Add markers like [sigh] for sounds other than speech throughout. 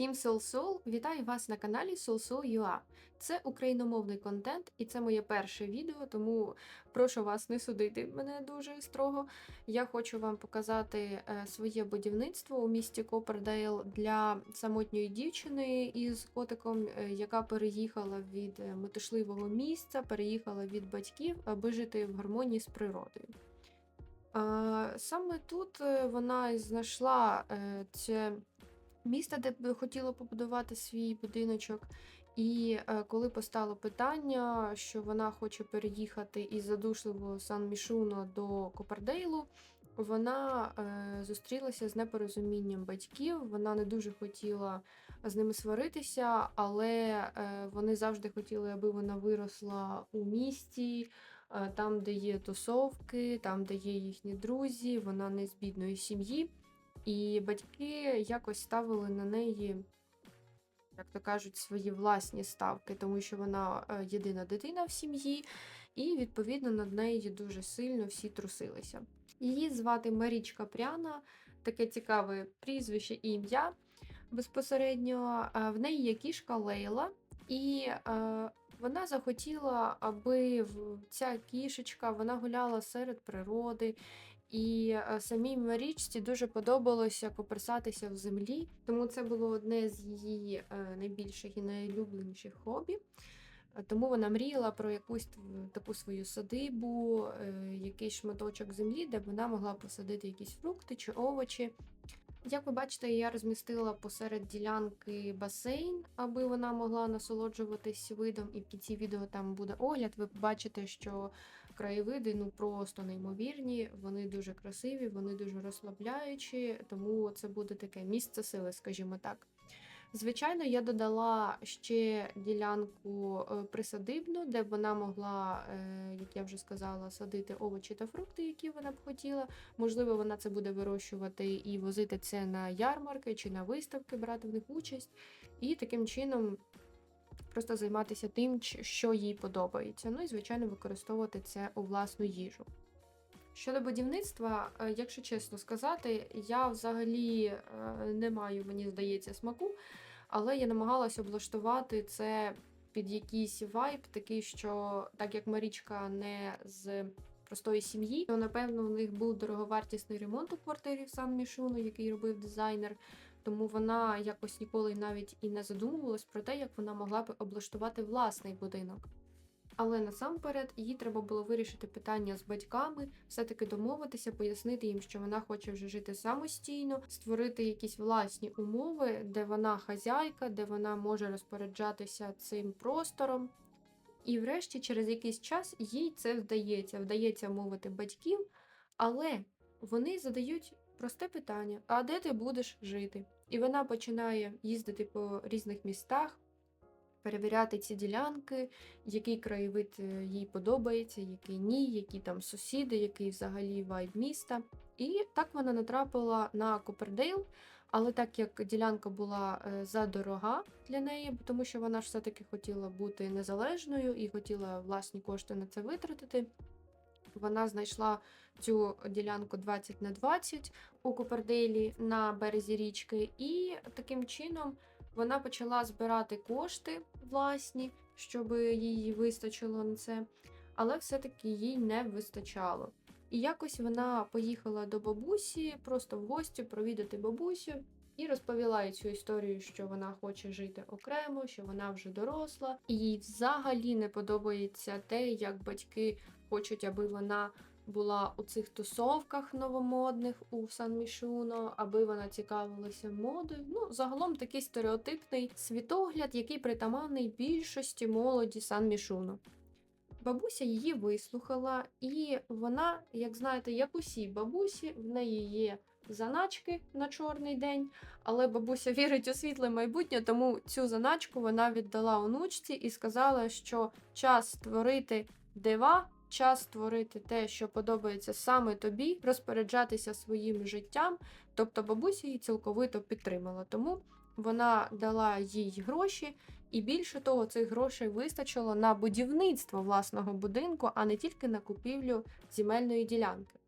Всім Soul Вітаю вас на каналі SoulSoul.ua. Це україномовний контент, і це моє перше відео, тому прошу вас не судити мене дуже строго. Я хочу вам показати е, своє будівництво у місті Коппердейл для самотньої дівчини із котиком, е, яка переїхала від е, метушливого місця, переїхала від батьків, аби жити в гармонії з природою. Саме тут вона знайшла це місто, де б хотіла побудувати свій будиночок. І е, коли постало питання, що вона хоче переїхати із задушливого Сан-Мішуно до Копердейлу, вона е, зустрілася з непорозумінням батьків. Вона не дуже хотіла з ними сваритися, але е, вони завжди хотіли, аби вона виросла у місті, там, де є тусовки, там, де є їхні друзі, вона не з бідної сім'ї. І батьки якось ставили на неї, як то кажуть, свої власні ставки, тому що вона е, єдина дитина в сім'ї, і, відповідно, над нею дуже сильно всі трусилися. Її звати Марічка Пряна, таке цікаве прізвище і ім'я безпосередньо. Е, В неї є кішка Лейла, і е, вона захотіла, аби ця кішечка вона гуляла серед природи. І е, самій Марічці дуже подобалося коперсатися в землі, тому це було одне з її е, найбільших і найулюбленіших хобі. Е, Тому вона мріяла про якусь таку свою садибу, якийсь шматочок землі, де вона могла посадити якісь фрукти чи овочі. Як ви бачите, я розмістила посеред ділянки басейн, аби вона могла насолоджуватись видом, і в кінці відео там буде огляд. Ви побачите, що краєвиди ну просто неймовірні, вони дуже красиві, вони дуже розслабляючі, тому це буде таке місце сили, скажімо так. Звичайно, я додала ще ділянку е, присадибну, де б вона могла, е, як я вже сказала, садити овочі та фрукти, які вона б хотіла. Можливо, вона це буде вирощувати і возити це на ярмарки чи на виставки, брати в них участь, і таким чином просто займатися тим, що їй подобається. Ну і, звичайно, використовувати це у власну їжу. Щодо будівництва, е, якщо чесно сказати, я взагалі е, не маю, мені здається, смаку, але я намагалася облаштувати це під якийсь вайб, такий, що так як Марічка не з простої сім'ї, то напевно в них був дороговартісний ремонт у квартирі в Сан Мішуну, який робив дизайнер. Тому вона якось ніколи навіть і не задумувалась про те, як вона могла б облаштувати власний будинок. Але насамперед їй треба було вирішити питання з батьками, все-таки домовитися, пояснити їм, що вона хоче вже жити самостійно, створити якісь власні умови, де вона хазяйка, де вона може розпоряджатися цим простором. І врешті, через якийсь час їй це вдається, вдається мовити батьків, але вони задають просте питання: а де ти будеш жити? І вона починає їздити по різних містах, перевіряти ці ділянки, який краєвид е, їй подобається, який ні, які там сусіди, який взагалі вайб міста. І так вона натрапила на Копердейл, але так як ділянка була е, задорога для неї, тому що вона ж все-таки хотіла бути незалежною і хотіла власні кошти на це витратити. Вона знайшла цю ділянку 20 на 20 у Копердейлі на березі річки, і таким чином вона почала збирати кошти власні, щоб їй вистачило на це, але все-таки їй не вистачало. І якось вона поїхала до бабусі, просто в гості провідати бабусю, і розповіла цю історію, що вона хоче жити окремо, що вона вже доросла, і їй взагалі не подобається те, як батьки хочуть, аби вона була у цих тусовках новомодних у Сан Мішуно, аби вона цікавилася модою. Ну, загалом такий стереотипний світогляд, який притаманний більшості молоді Сан Мішуно. Бабуся її вислухала, і вона, як знаєте, як усі бабусі, в неї є заначки на чорний день, але бабуся вірить у світле майбутнє, тому цю заначку вона віддала онучці і сказала, що час створити дива, час створити те, що подобається саме тобі, розпоряджатися своїм життям. Тобто бабуся її цілковито підтримала. Тому вона дала їй гроші, і більше того, цих грошей вистачило на будівництво власного будинку, а не тільки на купівлю земельної ділянки.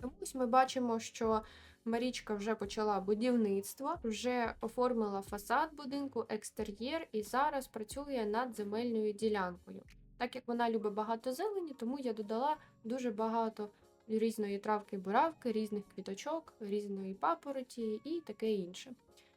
Тому ось ми бачимо, що Марічка вже почала будівництво, вже оформила фасад будинку, екстер'єр і зараз працює над земельною ділянкою. Так як вона любить багато зелені, тому я додала дуже багато різної травки буравки, різних квіточок, різної папороті і таке інше.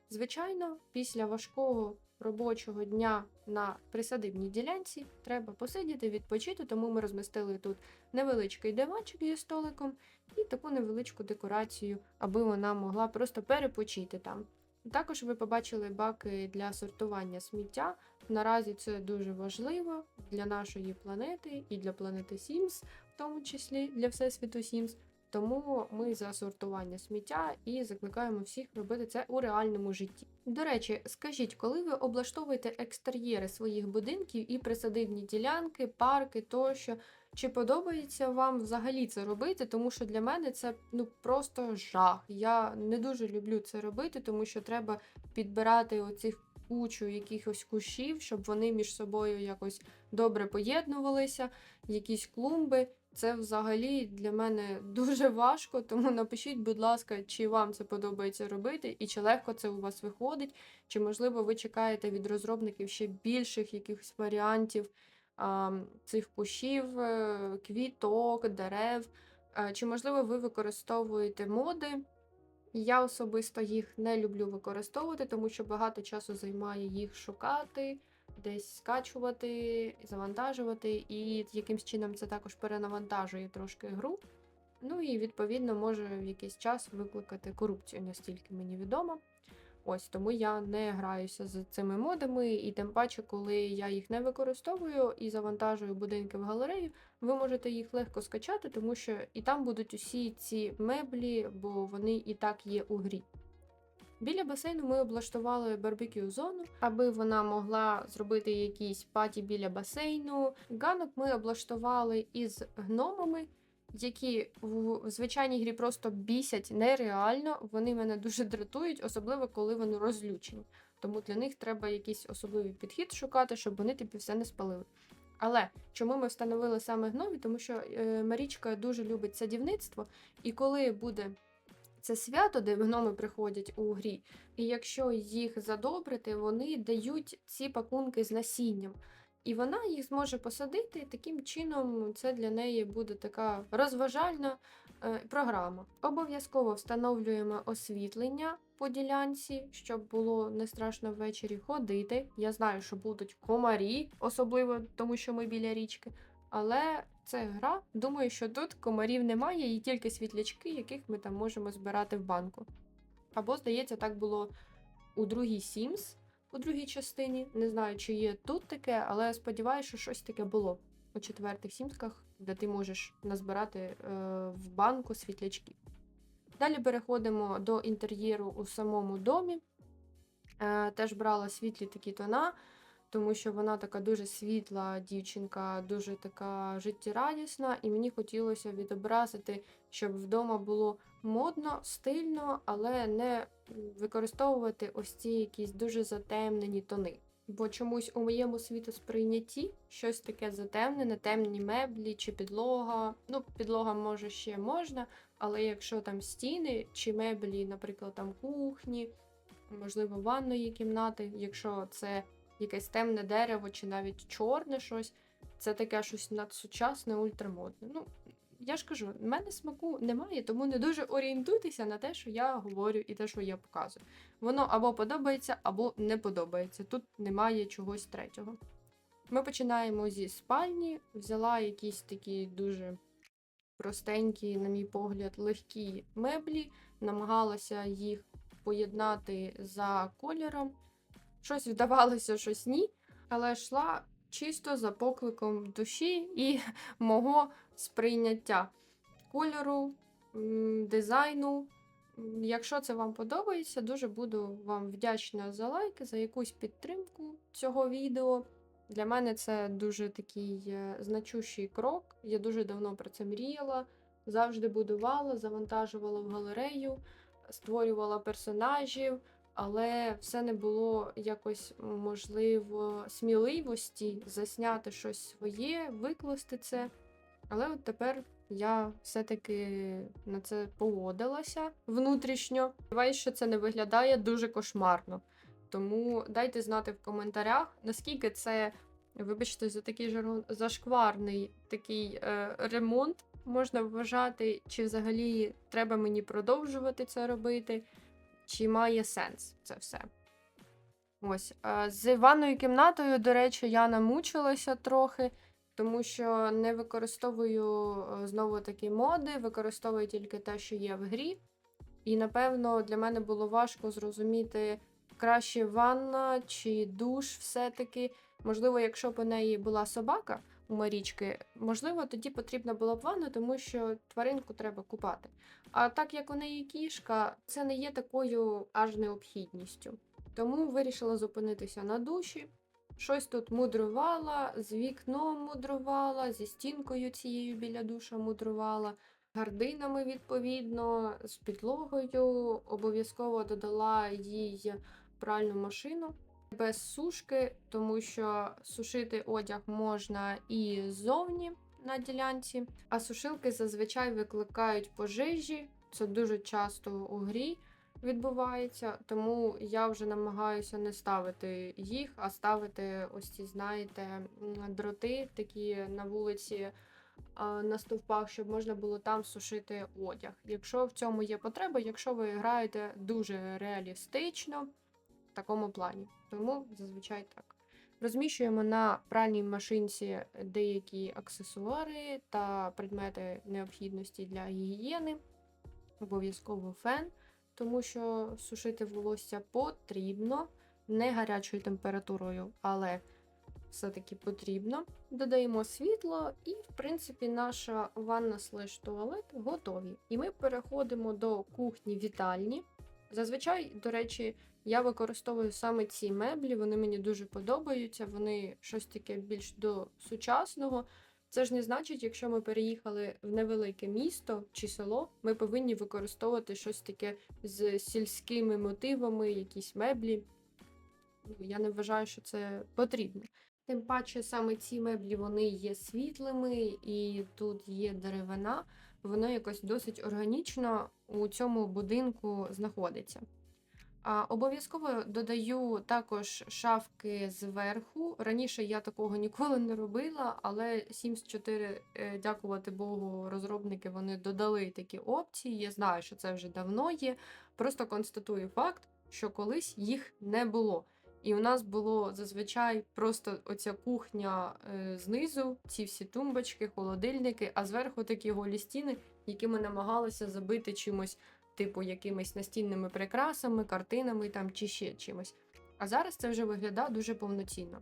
Звичайно, після важкого робочого дня на присадибній ділянці треба посидіти, відпочити, тому ми розмістили тут невеличкий диванчик зі столиком і таку невеличку декорацію, аби вона могла просто перепочити там. Також ви побачили баки для сортування сміття. Наразі це дуже важливо для нашої планети і для планети Сімс, в тому числі для Всесвіту Сімс. Тому ми за сортування сміття і закликаємо всіх робити це у реальному житті. До речі, скажіть, коли ви облаштовуєте екстер'єри своїх будинків і присадибні ділянки, парки тощо, чи подобається вам взагалі це робити? Тому що для мене це ну просто жах. Я не дуже люблю це робити, тому що треба підбирати оцих кучу якихось кущів, щоб вони між собою якось добре поєднувалися, якісь клумби. Це взагалі для мене [laughs] дуже важко, тому напишіть, будь ласка, чи вам це подобається робити, і чи легко це у вас виходить, чи, можливо, ви чекаєте від розробників ще більших якихось варіантів цих кущів, е, квіток, дерев. Чи, можливо, ви використовуєте моди. Я особисто їх не люблю використовувати, тому що багато часу займає їх шукати десь скачувати, завантажувати, і якимсь чином це також перенавантажує трошки гру. Ну і відповідно може в якийсь час викликати корупцію, настільки мені відомо. Ось тому я не граюся з цими модами, і тим паче, коли я їх не використовую і завантажую будинки в галерею, ви можете їх легко скачати, тому що і там будуть усі ці меблі, бо вони і так є у грі. Біля басейну ми облаштували барбекю зону, аби вона могла зробити якісь паті біля басейну. Ганок ми облаштували із гномами, які в звичайній грі просто бісять нереально. Вони мене дуже дратують, особливо коли вони розлючені. Тому для них треба якийсь особливий підхід шукати, щоб вони тобі все не спалили. Але чому ми встановили саме гномі? Тому що е, Марічка дуже любить садівництво, і коли буде це свято, де гноми приходять у грі, і якщо їх задобрити, вони дають ці пакунки з насінням. І вона їх зможе посадити, таким чином це для неї буде така розважальна е, програма. Обов'язково встановлюємо освітлення по ділянці, щоб було не страшно ввечері ходити. Я знаю, що будуть комарі, особливо тому, що ми біля річки. Але це гра. Думаю, що тут комарів немає, і тільки світлячки, яких ми там можемо збирати в банку. Або, здається, так було у другій Sims, у другій частині. Не знаю, чи є тут таке, але сподіваюся, що щось таке було у четвертих сімсках, де ти можеш назбирати е, в банку світлячки. Далі переходимо до інтер'єру у самому домі. Е, теж брала світлі такі тона тому що вона така дуже світла дівчинка, дуже така життєрадісна, і мені хотілося відобразити, щоб вдома було модно, стильно, але не використовувати ось ці якісь дуже затемнені тони. Бо чомусь у моєму світосприйнятті щось таке затемнене, темні меблі чи підлога. Ну, підлога може ще можна, але якщо там стіни чи меблі, наприклад, там кухні, можливо, ванної кімнати, якщо це якесь темне дерево чи навіть чорне щось. Це таке щось надсучасне, ультрамодне. Ну, я ж кажу, в мене смаку немає, тому не дуже орієнтуйтеся на те, що я говорю і те, що я показую. Воно або подобається, або не подобається. Тут немає чогось третього. Ми починаємо зі спальні, взяла якісь такі дуже простенькі, на мій погляд, легкі меблі, намагалася їх поєднати за кольором. Щось вдавалося, щось ні, але йшла чисто за покликом душі і [laughs] мого сприйняття кольору, дизайну. Якщо це вам подобається, дуже буду вам вдячна за лайки, за якусь підтримку цього відео. Для мене це дуже такий е, значущий крок. Я дуже давно про це мріяла, завжди будувала, завантажувала в галерею, створювала персонажів але все не було якось можливо сміливості засняти щось своє, викласти це. Але от тепер я все-таки на це погодилася внутрішньо. Сподіваюсь, що це не виглядає дуже кошмарно. Тому дайте знати в коментарях, наскільки це, вибачте, за такий жаргон, зашкварний такий е, ремонт можна вважати, чи взагалі треба мені продовжувати це робити, чи має сенс це все. Ось. З ванною кімнатою, до речі, я намучилася трохи, тому що не використовую е, знову такі моди, використовую тільки те, що є в грі. І, напевно, для мене було важко зрозуміти, краще ванна чи душ все-таки. Можливо, якщо б у неї була собака у Марічки, можливо, тоді потрібна була б ванна, тому що тваринку треба купати. А так як у неї кішка, це не є такою аж необхідністю. Тому вирішила зупинитися на душі. Щось тут мудрувала, з вікном мудрувала, зі стінкою цією біля душа мудрувала, гардинами відповідно, з підлогою. Обов'язково додала їй пральну машину без сушки, тому що сушити одяг можна і ззовні на ділянці, а сушилки зазвичай викликають пожежі. Це дуже часто у грі відбувається, тому я вже намагаюся не ставити їх, а ставити ось ці, знаєте, дроти такі на вулиці на стовпах, щоб можна було там сушити одяг. Якщо в цьому є потреба, якщо ви граєте дуже реалістично в такому плані. Тому зазвичай так. Розміщуємо на пральній машинці деякі аксесуари та предмети необхідності для гігієни. Обов'язково фен, тому що сушити волосся потрібно не гарячою температурою, але все-таки потрібно. Додаємо світло, і, в принципі, наша ванна слеш туалет готові. І ми переходимо до кухні вітальні. Зазвичай, до речі, я використовую саме ці меблі, вони мені дуже подобаються, вони щось таке більш до сучасного. Це ж не значить, якщо ми переїхали в невелике місто чи село, ми повинні використовувати щось таке з сільськими мотивами, якісь меблі. Ну, Я не вважаю, що це потрібно. Тим паче, саме ці меблі вони є світлими, і тут є деревина, воно якось досить органічно у цьому будинку знаходиться. А, Обов'язково додаю також шафки зверху. Раніше я такого ніколи не робила, але Sims 4, е, дякувати Богу, розробники вони додали такі опції. Я знаю, що це вже давно є. Просто констатую факт, що колись їх не було. І у нас було зазвичай просто оця кухня е, знизу, ці всі тумбочки, холодильники, а зверху такі голі стіни, які ми намагалися забити чимось типу якимись настінними прикрасами, картинами там чи ще чимось. А зараз це вже виглядає дуже повноцінно.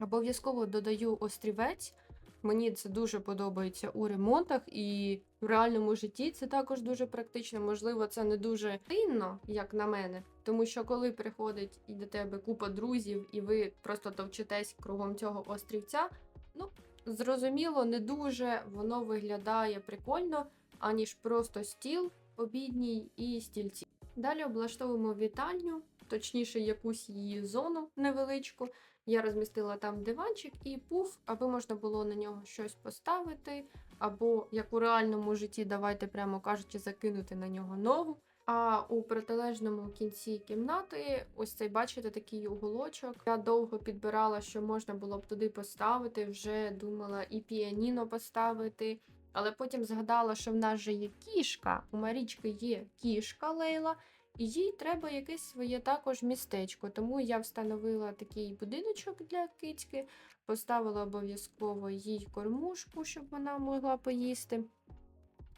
Обов'язково додаю острівець. Мені це дуже подобається у ремонтах, і в реальному житті це також дуже практично. Можливо, це не дуже цінно, як на мене, тому що коли приходить і до тебе купа друзів, і ви просто товчитесь кругом цього острівця, ну зрозуміло, не дуже воно виглядає прикольно, аніж просто стіл обідній і стільці. Далі облаштовуємо вітальню, точніше, якусь її зону невеличку. Я розмістила там диванчик і пуф, аби можна було на нього щось поставити, або як у реальному житті, давайте прямо кажучи, закинути на нього ногу. А у протилежному кінці кімнати, ось цей, бачите, такий уголочок. Я довго підбирала, що можна було б туди поставити. Вже думала і піаніно поставити. Але потім згадала, що в нас же є кішка. У Марічки є кішка Лейла, і їй треба якесь своє також містечко. Тому я встановила такий будиночок для кицьки, поставила обов'язково їй кормушку, щоб вона могла поїсти.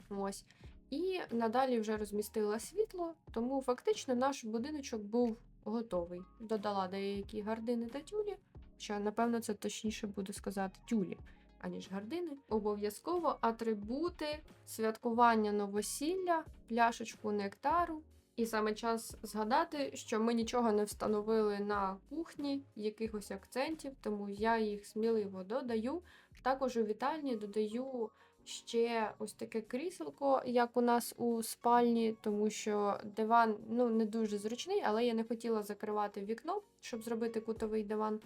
Ось. І надалі вже розмістила світло, тому фактично наш будиночок був готовий. Додала деякі гардини та тюлі, що, напевно, це точніше буде сказати тюлі, аніж гардини. Обов'язково атрибути святкування новосілля, пляшечку нектару. І саме час згадати, що ми нічого не встановили на кухні, якихось акцентів, тому я їх сміливо додаю. Також у вітальні додаю ще ось таке кріселко, як у нас у спальні, тому що диван ну, не дуже зручний, але я не хотіла закривати вікно, щоб зробити кутовий диван.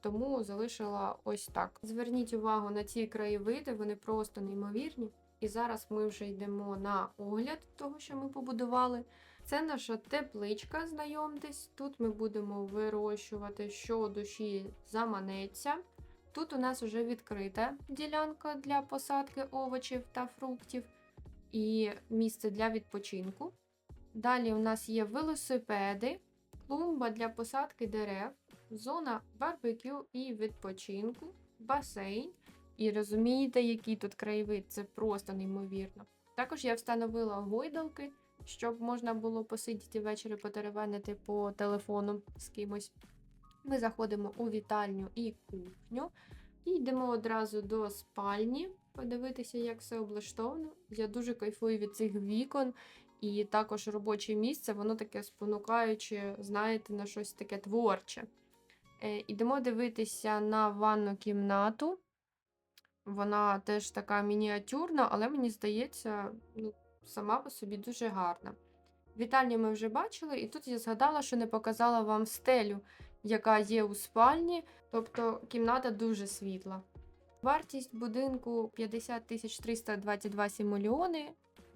Тому залишила ось так. Зверніть увагу на ці краєвиди, вони просто неймовірні. І зараз ми вже йдемо на огляд того, що ми побудували. Це наша тепличка, знайомтесь. Тут ми будемо вирощувати, що душі заманеться. Тут у нас вже відкрита ділянка для посадки овочів та фруктів і місце для відпочинку. Далі у нас є велосипеди, клумба для посадки дерев, зона барбекю і відпочинку, басейн. І розумієте, який тут краєвид, це просто неймовірно. Також я встановила гойдалки, щоб можна було посидіти ввечері потеревенити по телефону з кимось. Ми заходимо у вітальню і кухню. І йдемо одразу до спальні, подивитися, як все облаштовано. Я дуже кайфую від цих вікон, і також робоче місце, воно таке спонукаюче, знаєте, на щось таке творче. Е, Ідемо дивитися на ванну кімнату. Вона теж така мініатюрна, але мені здається, ну, сама по собі дуже гарна. Вітальню ми вже бачили, і тут я згадала, що не показала вам стелю, яка є у спальні, тобто кімната дуже світла. Вартість будинку 50 322 мільйони,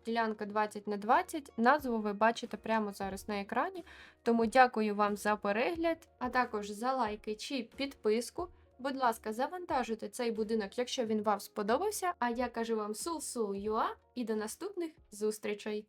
ділянка 20 на 20. Назву ви бачите прямо зараз на екрані. Тому дякую вам за перегляд, а також за лайки чи підписку. Будь ласка, завантажуйте цей будинок, якщо він вам сподобався. А я кажу вам сул-сул-юа і до наступних зустрічей!